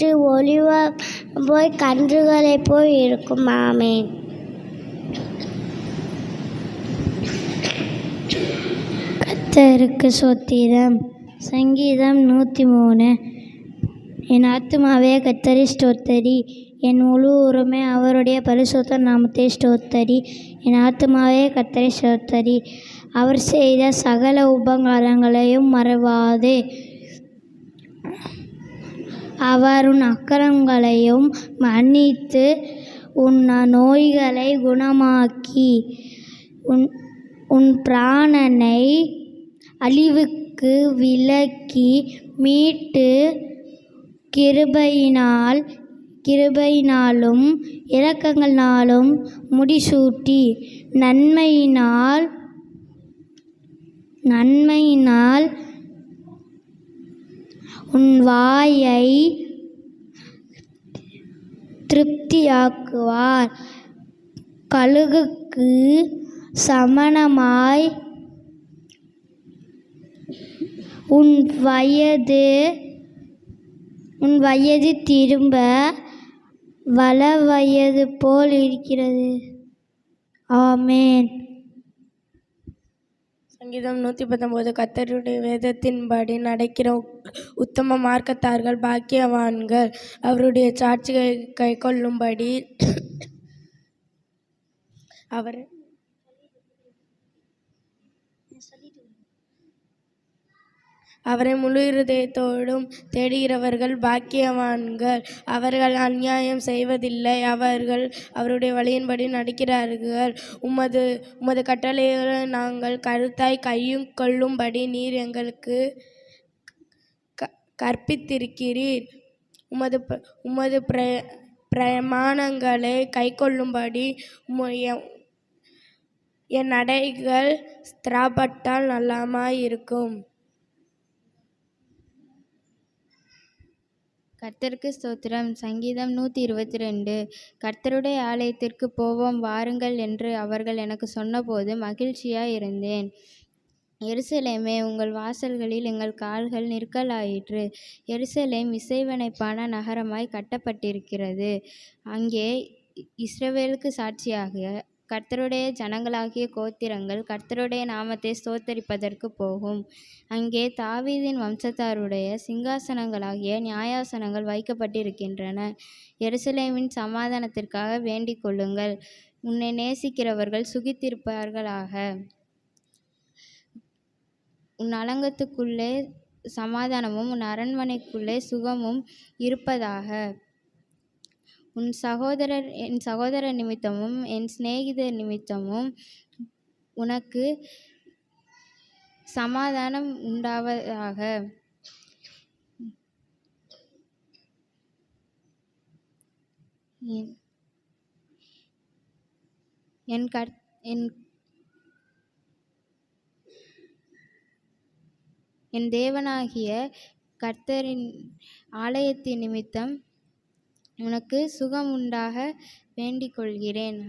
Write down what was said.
சற்று ஒளிவ போய் கன்றுகளைப் போல் இருக்கும். ஆமேன். கத்தருக்கு சொத்திரம். சங்கீதம் நூற்றி மூணு என் ஆத்மாவே கத்தரி ஸ்தோத்தரி. என் முழு உரிமை அவருடைய பரிசுத்த நாமத்தை ஸ்தோத்தரி. என் ஆத்மாவே கத்தரி ஸ்தோத்தரி. அவர் செய்த சகல உபகாரங்களையும் மறவாதே. அவர் உன் அக்கிரமங்களையும் மன்னித்து உன் நோய்களை குணமாக்கி உன் உன் பிராணனை அழிவுக்கு விலக்கி மீட்டு கிருபையினால் கிருபையினாலும் இரக்கங்களாலும் முடிசூட்டி நன்மையினால் நன்மையினால் உன் வாயை திருப்தியாக்குவார். கழுகுக்கு சமணமாய் உன் வயது உன் வயது திரும்ப வள வயது போல் இருக்கிறது. ஆமேன். சங்கீதம் நூற்றி பத்தொம்போது கத்தருடைய வேதத்தின்படி நடக்கிற உத்தம மார்க்கத்தார்கள் பாக்கியவான்கள் அவருடைய சாட்சியை கைக்கொள்ளும்படி அவர் அவரை முழு இருதயத்தோடும் தேடுகிறவர்கள் பாக்கியவான்கள். அவர்கள் அநியாயம் செய்வதில்லை. அவர்கள் அவருடைய வழியின்படி நடக்கிறார்கள். உமது உமது கட்டளைகளை நாங்கள் கருத்தாய் கையும் கொள்ளும்படி நீர் எங்களுக்கு க- கற்பித்திருக்கிறீர். உமது ப- உமது பிர பிரமாணங்களை கைக்கொள்ளும்படி கொள்ளும்படி என் நடைகள் ஸ்திராபட்டால் நல்லாமாய் இருக்கும் கர்த்தருக்கு ஸ்தோத்திரம். சங்கீதம் நூற்றி இருபத்தி ரெண்டு கர்த்தருடைய ஆலயத்திற்கு போவோம் வாருங்கள் என்று அவர்கள் எனக்கு சொன்னபோது மகிழ்ச்சியாக இருந்தேன் எருசலேமே உங்கள் வாசல்களில் எங்கள் கால்கள் நிற்கலாயிற்று. எருசலேம் இசைவனைப்பான நகரமாய் கட்டப்பட்டிருக்கிறது. அங்கே இஸ்ரவேலுக்கு சாட்சியாக கர்த்தருடைய ஜனங்களாகிய கோத்திரங்கள் கர்த்தருடைய நாமத்தை ஸ்தோத்தரிப்பதற்கு போகும். அங்கே தாவீதின் வம்சத்தாருடைய சிங்காசனங்களாகிய நியாயாசனங்கள் வைக்கப்பட்டிருக்கின்றன. எருசலேமின் சமாதானத்திற்காக வேண்டிக் கொள்ளுங்கள். உன்னை நேசிக்கிறவர்கள் சுகித்திருப்பார்களாக. உன் அலங்கத்துக்குள்ளே சமாதானமும் உன் அரண்மனைக்குள்ளே சுகமும் இருப்பதாக. உன் சகோதரர் என் சகோதரர் நிமித்தமும் என் சிநேகிதர் நிமித்தமும் உனக்கு சமாதானம் உண்டாவதாக. என் என் கர் என் என் தேவனாகிய கர்த்தரின் ஆலயத்தின் நிமித்தம் உனக்கு சுகம் உண்டாக வேண்டிக் கொள்கிறேன்